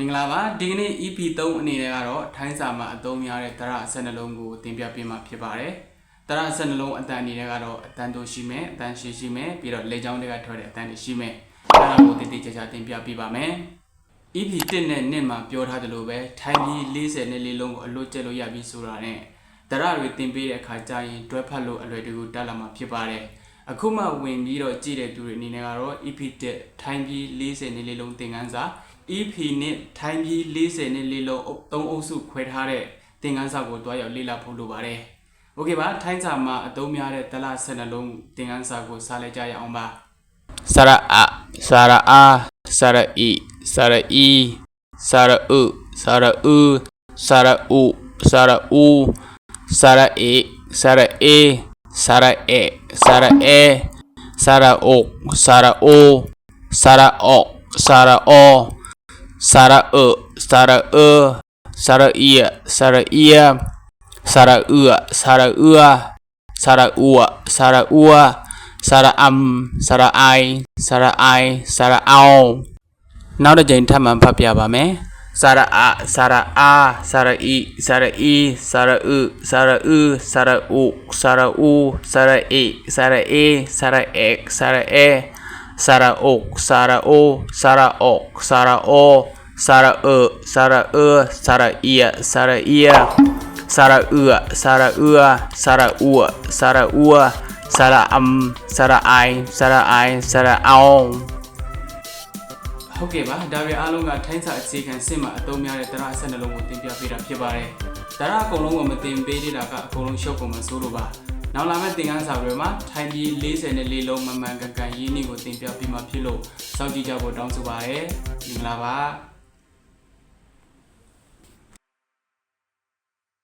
မင်္ဂလာပါဒီကနေ့ EP 3အနေနဲ့ကတော့ထိုင်းစာမှာအသုံးများတဲ့တရအစက်နှလုံးကိုတင်ပြပေးမှာဖြစ်ပါတယ်တရအစက်နှလုံးအတန်အနေနဲ့ကတော့အတန်တိုရှိမယ်အတန်ရှိရှိမယ်ပြီးတော့လေချောင်းတွေကထွက်တဲ့အတန်တွေရှိမယ်အဲ့ဒါကိုတည်တည်ကြကြတင်ပြပေးပါမယ် EP 1နဲ့နှစ်မှာပြောထားသလိုပဲထိုင်းပြီး40နဲ့လေးလုံးကိုအလွတ်ကျက်လို့ရပြီဆိုတာနဲ့တရတွေတင်ပေးတဲ့အခါကျရင်တွဲဖက်လို့အလွယ်တကူတက်လာမှာဖြစ်ပါတယ်အခုမှဝင်ပြီးတော့ကြည့်တဲ့သူတွေအနေနဲ့ကတော့ EP 1ထိုင်းပြီး40နဲ့လေးလုံးသင်ခန်းစာ EP နဲ့ထိုင်းပြည်40နဲ့လေးလုံး3အုပ်စုခွဲထားတဲ့သင်ခန်းစာကိုတွားရောက်လေ့လာဖို့လိုပါတယ်။ Okay ပါထိုင်းစာမှာအသုံးများတဲ့တလ12လုံးသင်ခန်းစာကိုစာလိုက်ကြရအောင်ပါ။စရအစရအာစရအီစရအီစရဥစရဥစရဥစရဥစရအေစရအေစရအေစရအေစရအိုစရအိုစရအောစရအော sara'u sara'u sara'ia sara'ia sara'ua sara'ua sara'ua sara'ua sara'am sara'ai sara'ai sara'au နောက်တစ်ကြိမ်ထပ်မံဖတ်ပြပါမယ် sara'a sara'a sara'i sara'i sara'u sara'u sara'u sara'u sara'i sara'i sara'ek sara'e sara'ok sara'o sara'ok sara'o ะอีสระอึสระอืสระอุสระอูสระเอสระเอสระเอกสระเอสระอกสระโอสระออกสระโอสระเอสระเอสระเอียสระเอียสระเอือสระเอือสระอัวสระอัว สระอัมสระไอสระไอสระเอา ဟုတ်ကဲ့ပါဒါတွေအားလုံးကထိုင်းစာအခြေခံစစ်မှာအသုံးများတဲ့တရအစက်နှလုံးကိုတင်ပြပေးတာဖြစ်ပါတယ်။တရအကုန်လုံးကိုမတင်ပေးသေးတာကအကုန်လုံးရှုပ်ကုန်မဆိုးလို့ပါ။နောက်လာမယ့်သင်ခန်းစာတွေမှာထိုင်းပြီး40နဲ့လေးလုံးမမှန်ကန်ကန်ရင်းနှီးကိုတင်ပြပေးမှာဖြစ်လို့စောင့်ကြည့်ကြဖို့တောင်းဆိုပါရစေ။မင်္ဂလာပါ။